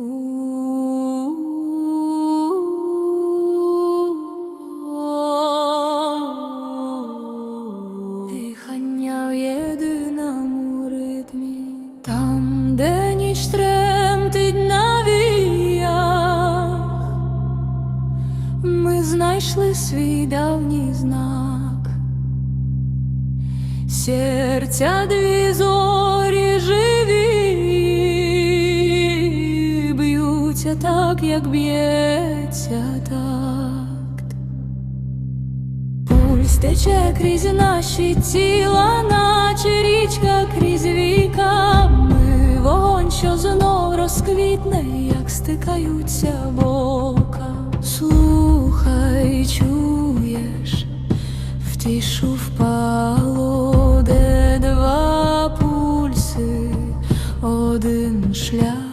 Дихання в єдиному ритмі, там, де ніч тремтить на віях, ми знайшли свій давній знак, серця дві зорі б'ється так, як б'ється такт пульс тече крізь наші тіла, наче річка крізь віка Ми вогонь, що знов розквітне, як стикаються бока. Слухай, чуєш, в тишу впало, один шлях.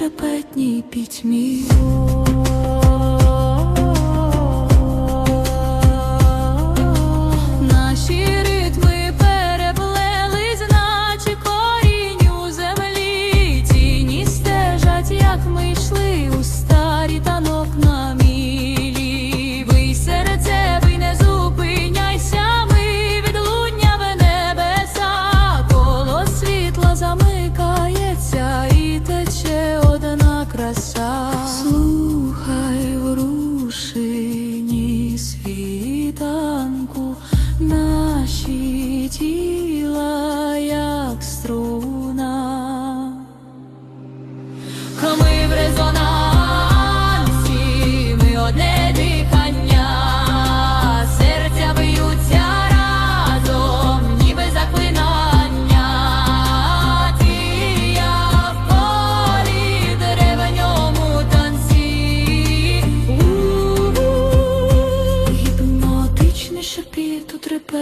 шкрепетній пітьмі. світанку наші тіла.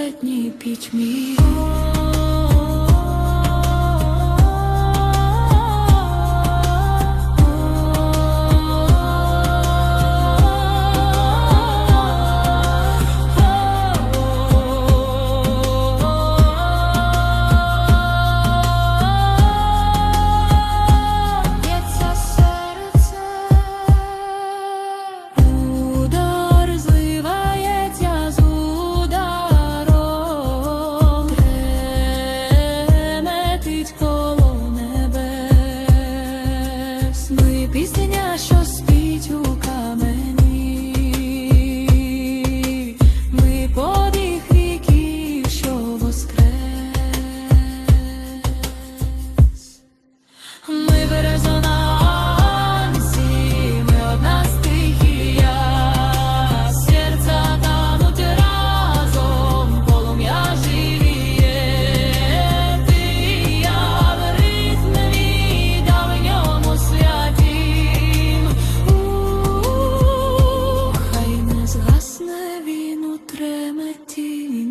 летній пітьмі. Сне він у треметі.